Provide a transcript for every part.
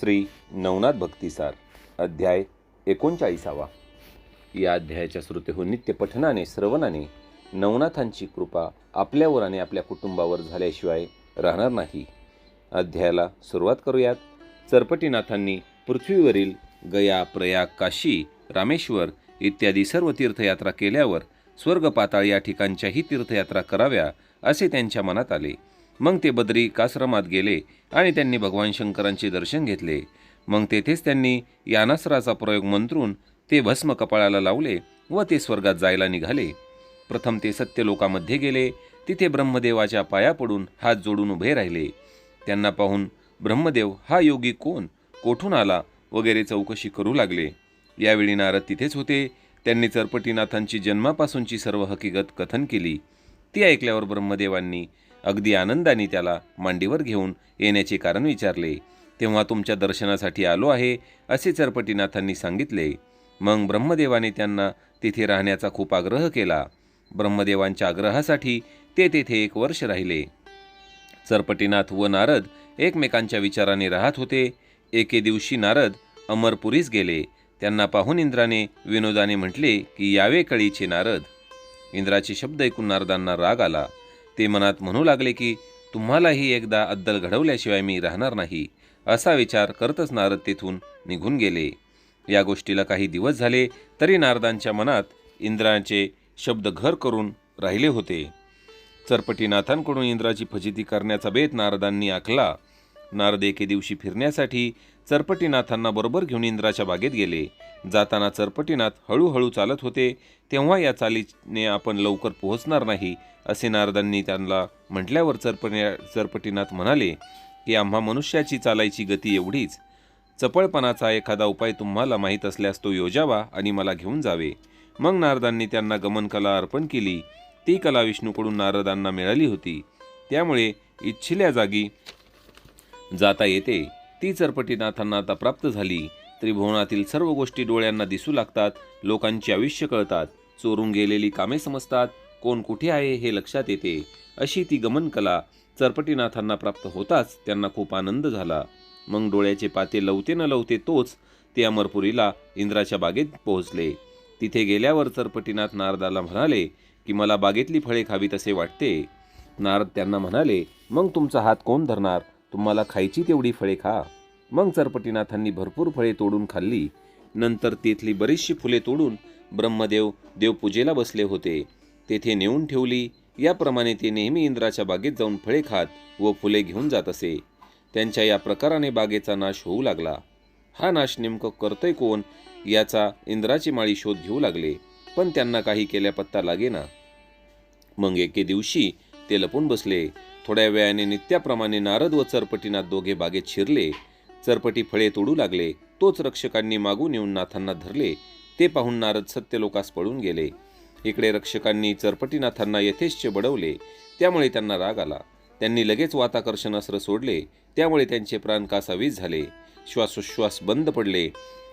श्री नवनाथ भक्तिसार अध्याय एकोणचाळीसावा. या अध्यायाच्या श्रोते नित्य पठनाने श्रवणाने नवनाथांची कृपा आपल्यावर आणि आपल्या कुटुंबावर झाल्याशिवाय राहणार नाही. अध्यायाला सुरुवात करूयात. चरपटीनाथांनी पृथ्वीवरील गया प्रयाग काशी रामेश्वर इत्यादी सर्व तीर्थयात्रा केल्यावर स्वर्ग पाताळ या ठिकाणच्याही तीर्थयात्रा कराव्या असे त्यांच्या मनात आले. मग ते बद्री काश्रमात गेले आणि त्यांनी भगवान शंकरांचे दर्शन घेतले. मग तेथेच त्यांनी यानासराचा प्रयोग मंत्रून ते भस्म कपाळाला लावले व ते स्वर्गात जायला निघाले. प्रथम ते सत्यलोकामध्ये गेले. तिथे ब्रह्मदेवाच्या पाया पडून हात जोडून उभे राहिले. त्यांना पाहून ब्रह्मदेव हा योगी कोण? कोठून आला? वगैरे चौकशी करू लागले. यावेळी नारद तिथेच होते. त्यांनी चरपटीनाथांची जन्मापासूनची सर्व हकीकत कथन केली. ती ऐकल्यावर ब्रह्मदेवांनी अगदी आनंदाने त्याला मांडीवर घेऊन येण्याचे कारण विचारले. तेव्हा तुमच्या दर्शनासाठी आलो आहे असे चरपटीनाथांनी सांगितले. मग ब्रह्मदेवाने त्यांना तिथे राहण्याचा खूप आग्रह केला. ब्रह्मदेवांच्या आग्रहासाठी ते तेथे एक वर्ष राहिले. चरपटीनाथ व नारद एकमेकांच्या विचाराने राहत होते. एके दिवशी नारद अमरपुरीस गेले. त्यांना पाहून इंद्राने विनोदाने म्हटले की यावे कळीचे नारद. इंद्राचे शब्द ऐकून नारदांना राग आला. ते मनात म्हणू लागले की तुम्हालाही एकदा अद्दल घडवल्याशिवाय मी राहणार नाही असा विचार करतच नारद तेथून निघून गेले. या गोष्टीला काही दिवस झाले तरी नारदांच्या मनात इंद्राचे शब्द घर करून राहिले होते. चरपटीनाथांकडून इंद्राची फजिती करण्याचा बेत नारदांनी आखला. नारद एके दिवशी फिरण्यासाठी चरपटीनाथांना बरोबर घेऊन इंद्राच्या बागेत गेले. जाताना चरपटीनाथ हळूहळू चालत होते तेव्हा या चालीने आपण लवकर पोहोचणार नाही असे नारदांनी त्यांना म्हटल्यावर चरपटी चरपटीनाथ म्हणाले की आम्हा मनुष्याची चालायची गती एवढीच. चपळपणाचा एखादा उपाय तुम्हाला माहीत असल्यास तो योजावा आणि मला घेऊन जावे. मग नारदांनी त्यांना गमनकला अर्पण केली. ती कला विष्णूकडून नारदांना मिळाली होती. त्यामुळे इच्छिल्या जागी जाता येते. ती चरपटीनाथांना आता प्राप्त झाली. त्रिभुवनातील सर्व गोष्टी डोळ्यांना दिसू लागतात. लोकांची आयुष्य कळतात. चोरून गेलेली कामे समजतात. कोण कुठे आहे हे लक्षात येते. अशी ती गमनकला चरपटीनाथांना प्राप्त होताच त्यांना खूप आनंद झाला. मग डोळ्याचे पाते लवते न लवते तोच ते अमरपुरीला इंद्राच्या बागेत पोहोचले. तिथे गेल्यावर चरपटीनाथ नारदाला म्हणाले की मला बागेतली फळे खावीत असे वाटते. नारद त्यांना म्हणाले मग तुमचा हात कोण धरणार? तुम्हाला खायची तेवढी फळे खा. मग चरपटीनाथांनी भरपूर फळे तोडून खाल्ली. नंतर तेथली बरीचशी फुले तोडून ब्रह्मदेव देवपूजेला बसले होते. तेथे नेऊन ठेवली. याप्रमाणे ते नेहमी इंद्राच्या बागेत जाऊन फळे खात व फुले घेऊन जात असे. त्यांच्या या प्रकाराने बागेचा नाश होऊ लागला. हा नाश नेमकं करतोय कोण याचा इंद्राची माळी शोध घेऊ लागले. पण त्यांना काही केल्या पत्ता लागेना. मग एके दिवशी ते लपून बसले. थोड्या वेळाने नित्याप्रमाणे नारद व चरपटीनाथ दोघे बागेत शिरले. चरपटी फळे तोडू लागले. तोच रक्षकांनी मागून येऊन नाथांना धरले. ते पाहून नारद सत्यलोकास पळून गेले. इकडे रक्षकांनी चरपटीनाथांना यथेच्छ बडवले. त्यामुळे त्यांना राग आला. त्यांनी लगेच वाताकर्षण अस्त्र सोडले. त्यामुळे त्यांचे प्राण कासावीस झाले. श्वासोश्वास बंद पडले.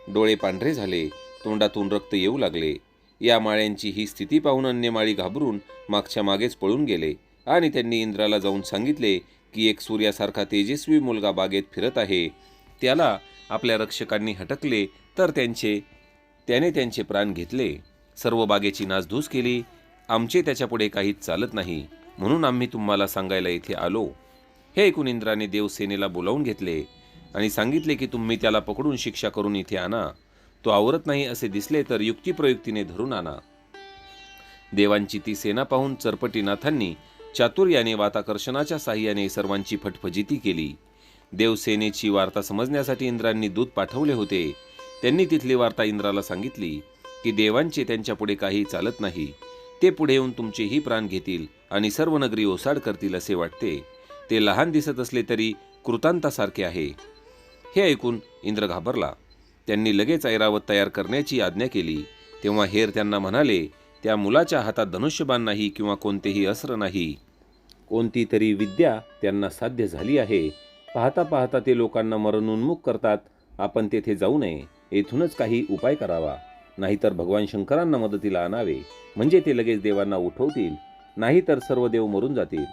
डोळे पांढरे झाले. तोंडातून रक्त येऊ लागले. या माळ्यांची ही स्थिती पाहून अन्य माळी घाबरून मागच्या मागेच पळून गेले. आणि त्यांनी इंद्राला जाऊन सांगितले की एक सूर्यासारखा तेजस्वी मुलगा बागेत फिरत आहे. त्याला आपल्या रक्षकांनी हटकले तर त्यांचे त्याने त्यांचे प्राण घेतले. सर्व बागेची नासधूस केली. आमचे त्याच्यापुढे काहीच चालत नाही. म्हणून आम्ही तुम्हाला सांगायला इथे आलो. हे ऐकून इंद्राने देवसेनेला बोलावून घेतले आणि सांगितले की तुम्ही त्याला पकडून शिक्षा करून इथे आणा. तो आवरत नाही असे दिसले तर युक्तिप्रयुक्तीने धरून आणा. देवांची ती सेना पाहून चरपटीनाथांनी चातुर्याने वाताकर्षणाच्या साह्याने सर्वांची फटफजिती केली. देवसेनेची वार्ता समजण्यासाठी इंद्रांनी दूत पाठवले होते. त्यांनी तिथली वार्ता इंद्राला सांगितली की देवांचे त्यांच्यापुढे काही चालत नाही. ते पुढे येऊन तुमचेही प्राण घेतील आणि सर्व नगरी ओसाड करतील असे वाटते. ते लहान दिसत असले तरी कृतांतासारखे आहे. हे ऐकून इंद्र घाबरला. त्यांनी लगेच ऐरावत तयार करण्याची आज्ञा केली. तेव्हा हेर त्यांना म्हणाले त्या मुलाच्या हातात धनुष्यबाण नाही किंवा कोणतेही अस्त्र नाही. कोणती तरी विद्या त्यांना साध्य झाली आहे. पाहता पाहता ते लोकांना मरणोन्मुख करतात. आपण तेथे जाऊ नये. येथूनच काही उपाय करावा. नाहीतर भगवान शंकरांना मदतीला आणावे. म्हणजे ते लगेच देवांना उठवतील. नाहीतर सर्व देव मरून जातील.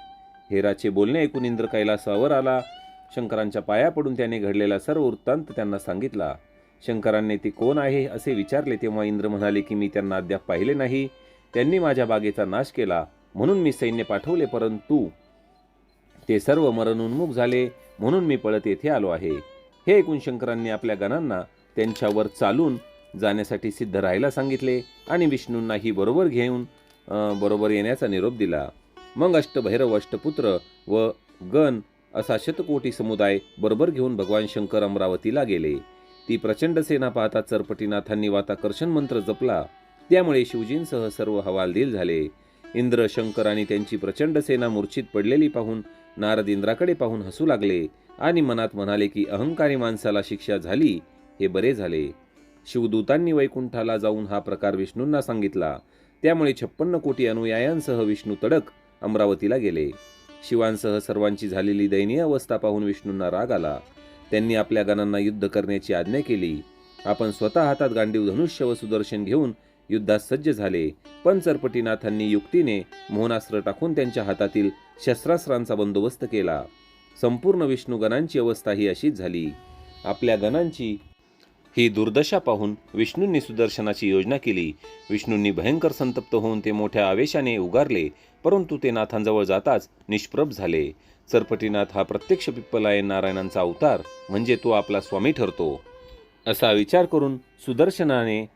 हेराचे बोलणे ऐकून इंद्र कैलासावर आला. शंकरांच्या पाया पडून त्याने घडलेला सर्व वृत्तांत त्यांना सांगितला. शंकरांनी ते कोण आहे? असे विचारले तेव्हा इंद्र म्हणाले की मी त्यांना अद्याप पाहिले नाही. त्यांनी माझ्या बागेचा नाश केला. म्हणून मी सैन्य पाठवले परंतु ते सर्व मरणोन्मुख झाले म्हणून मी पळत येथे आलो आहे. हे ऐकून शंकरांनी आपल्या गणांना त्यांच्यावर चालून जाण्यासाठी सिद्ध राहायला सांगितले आणि विष्णूंनाही बरोबर घेऊन बरोबर येण्याचा निरोप दिला. मग अष्टभैरव अष्टपुत्र व गण असा शतकोटी समुदाय बरोबर घेऊन भगवान शंकर अमरावतीला गेले. ती प्रचंड सेना पाहता चरपटीनाथांनी वाताकर्षण मंत्र जपला. त्यामुळे शिवजींसह सर्व हवालदिल झाले. इंद्र शंकर आणि त्यांची प्रचंड सेना मूर्छित पडलेली पाहून नारद इंद्राकडे पाहून हसू लागले आणि मनात म्हणाले की अहंकारी माणसाला शिक्षा झाली हे बरे झाले. शिवदूतांनी वैकुंठाला जाऊन हा प्रकार विष्णूंना सांगितला. त्यामुळे छप्पन्न कोटी अनुयायांसह विष्णू तडक अमरावतीला गेले. शिवांसह सर्वांची झालेली दयनीय अवस्था पाहून विष्णूंना राग आला. त्यांनी आपल्या गणांना युद्ध करण्याची आज्ञा केली. आपण स्वतः हातात गांडीव धनुष्य व सुदर्शन घेऊन युद्धात सज्ज झाले. पण चरपटीनाथांनी युक्तीने मोहनास्त्र टाकून त्यांच्या हातातील शस्त्रास्त्रांचा बंदोबस्त केला. संपूर्ण विष्णुगणांची अवस्था ही अशीच झाली. आपल्या गणांची ही दुर्दशा पाहून विष्णूंनी सुदर्शनाची योजना केली. विष्णूंनी भयंकर संतप्त होऊन ते मोठ्या आवेशाने उगारले परंतु ते नाथांजवळ जाताच निष्प्रभ झाले. चरपटीनाथ हा प्रत्यक्ष पिप्पलायन नारायणांचा अवतार म्हणजे तो आपला स्वामी ठरतो. असा विचार करून सुदर्शनाने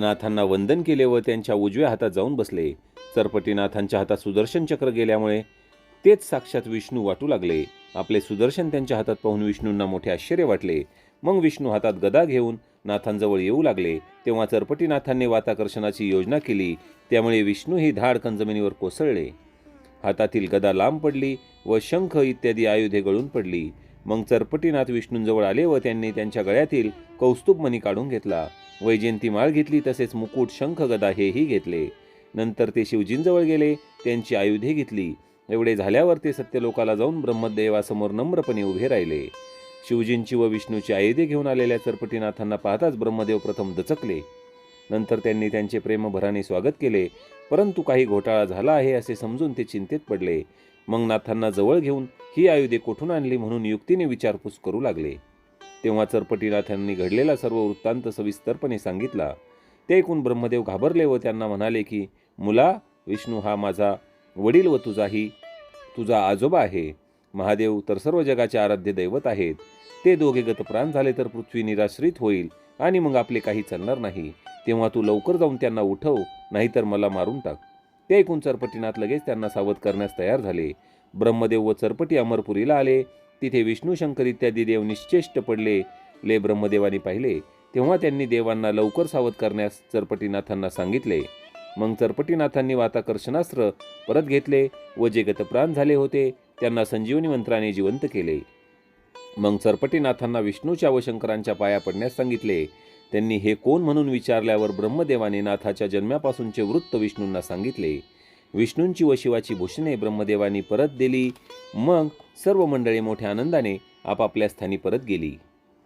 नाथांना वंदन केले व त्यांच्या उजव्या हातात जाऊन बसले. चरपटीनाथांच्या हातात सुदर्शन चक्र गेल्यामुळे तेच साक्षात विष्णू वाटू लागले. आपले सुदर्शन त्यांच्या हातात पाहून विष्णूंना मोठे आश्चर्य वाटले. मग विष्णू हातात गदा घेऊन नाथांजवळ येऊ लागले. तेव्हा चरपटीनाथांनी वाताकर्षणाची योजना केली. त्यामुळे विष्णू ही धाडकन जमिनीवर कोसळले. हातातील गदा लांब पडली व शंख इत्यादी आयुधे गळून पडली. मग चरपटीनाथ विष्णूंजवळ आले व त्यांनी त्यांच्या गळ्यातील कौस्तुभ मणी काढून घेतला. वैजयंती माळ घेतली तसेच मुकुट शंख गदा हेही घेतले. नंतर ते शिवजींजवळ गेले त्यांची आयुधे घेतली. एवढे झाल्यावर ते सत्यलोकाला जाऊन ब्रह्मदेवासमोर नम्रपणे उभे राहिले. शिवजींची व विष्णूची आयुधे घेऊन आलेल्या चरपटीनाथांना पाहताच ब्रह्मदेव प्रथम दचकले. नंतर त्यांनी त्यांचे प्रेमभराने स्वागत केले. परंतु काही घोटाळा झाला आहे असे समजून ते चिंतेत पडले. मग नाथांना जवळ घेऊन ही आयुधे कुठून आणली म्हणून युक्तीने विचारपूस करू लागले. तेव्हा चरपटीनाथांनी घडलेला सर्व वृत्तांत सविस्तरपणे सांगितला. ते ऐकून ब्रह्मदेव घाबरले व त्यांना म्हणाले की मुला विष्णू हा माझा वडील व तुझाही तुझा आजोबा आहे. महादेव तर सर्व जगाचे आराध्य दैवत आहेत. ते दोघे गतप्राण झाले तर पृथ्वी निराश्रित होईल आणि मग आपले काही चालणार नाही. तेव्हा तू लवकर जाऊन त्यांना उठव नाहीतर मला मारून टाक. ते ऐकून चरपटीनाथ लगेच त्यांना सावध करण्यास तयार झाले. ब्रह्मदेव व चरपटी अमरपुरीला आले. तिथे विष्णू शंकर इत्यादी देव निश्चेष्ट पडले. ले ब्रह्मदेवानी पाहिले. तेव्हा त्यांनी देवांना लवकर सावध करण्यास चरपटीनाथांना सांगितले. मग चरपटीनाथांनी वाताकर्षणास्त्र परत घेतले व जे गतप्राण झाले होते त्यांना संजीवनी मंत्राने जिवंत केले. मग सरपटीनाथांना विष्णूच्या व शंकरांच्या पाया पडण्यास सांगितले त्यांनी हे कोण म्हणून विचारल्यावर ब्रह्मदेवाने नाथाच्या जन्मापासूनचे वृत्त विष्णूंना सांगितले. विष्णूंची व शिवाची भूषणे ब्रह्मदेवानी परत दिली मग सर्व मंडळी मोठ्या आनंदाने आपापल्या स्थानी परत गेली.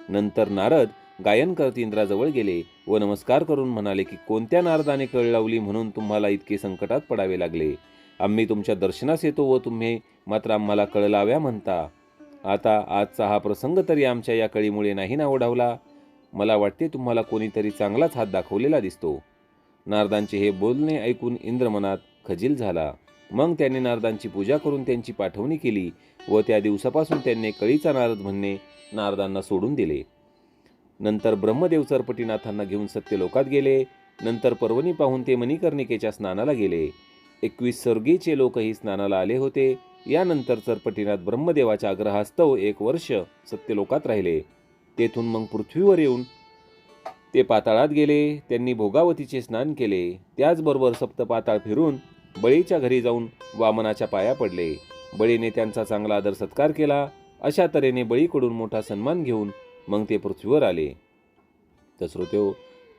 नंतर नारद गायन करत इंद्राजवळ गेले व नमस्कार करून म्हणाले की कोणत्या नारदाने कळ लावली म्हणून तुम्हाला इतके संकटात पडावे लागले? आम्ही तुमच्या दर्शनास येतो व तुम्ही मात्र आम्हाला कळलाव्या म्हणता. आता आजचा हा प्रसंग तरी आमच्या या कळीमुळे नाही ना ओढावला. मला वाटते तुम्हाला कोणीतरी चांगलाच हात दाखवलेला दिसतो. नारदांचे हे बोलणे ऐकून इंद्र मनात खजील झाला. मग त्याने नारदांची पूजा करून त्यांची पाठवणी केली व त्या दिवसापासून त्यांनी कळीचा नारद म्हणणे नारदांना सोडून दिले. नंतर ब्रह्मदेव चरपटीनाथांना घेऊन सत्यलोकात गेले. नंतर पर्वणी पाहून ते मणिकर्णिकेच्या स्नानाला गेले. एकवीस स्वर्गीचे लोकही स्नानाला आले होते. यानंतर चरपटीनाथ ब्रह्मदेवाच्या आग्रहास्तव एक वर्ष सत्यलोकात राहिले. तेथून मग पृथ्वीवर येऊन ते पाताळात गेले. त्यांनी भोगावतीचे स्नान केले. त्याचबरोबर सप्तपाताळ फिरून बळीच्या घरी जाऊन वामनाच्या पाया पडले. बळीने त्यांचा चांगला आदर सत्कार केला. अशा तऱ्हेने बळीकडून मोठा सन्मान घेऊन मग ते पृथ्वीवर आले. तर श्रोतेहो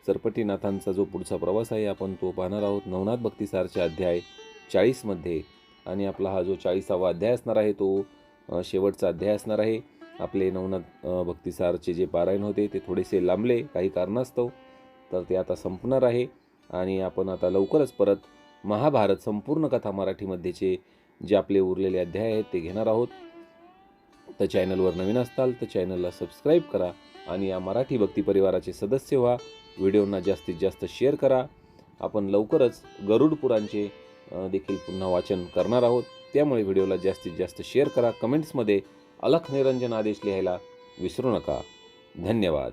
सरपटीनाथांचा जो पुढचा प्रवास आहे आपण तो पाहणार आहोत. नवनाथ भक्तिसारचे अध्याय चाळीसमध्ये आणि आपला हा जो चाळीसावा अध्याय असणार आहे तो शेवटचा अध्याय असणार आहे. आपले नवनाथ भक्तिसारचे जे पारायण होते ते थोडेसे लांबले काही कारणास्तव. तर ते आता संपणार आहे. आणि आपण आता लवकरच परत महाभारत संपूर्ण कथा मराठीमध्येचे जे आपले उरलेले अध्याय आहेत ते घेणार आहोत. तर चॅनलवर नवीन असताल तर चॅनलला सबस्क्राईब करा. आणि या मराठी भक्ती परिवाराचे सदस्य व्हा. व्हिडिओंना जास्तीत जास्त शेअर करा. आपण लवकरच गरुड पुराणचे देखील पुन्हा वाचन करणार आहोत. त्यामुळे व्हिडिओला जास्तीत जास्त शेअर करा. कमेंट्समध्ये अलख निरंजन आदेश लिहायला विसरू नका. धन्यवाद.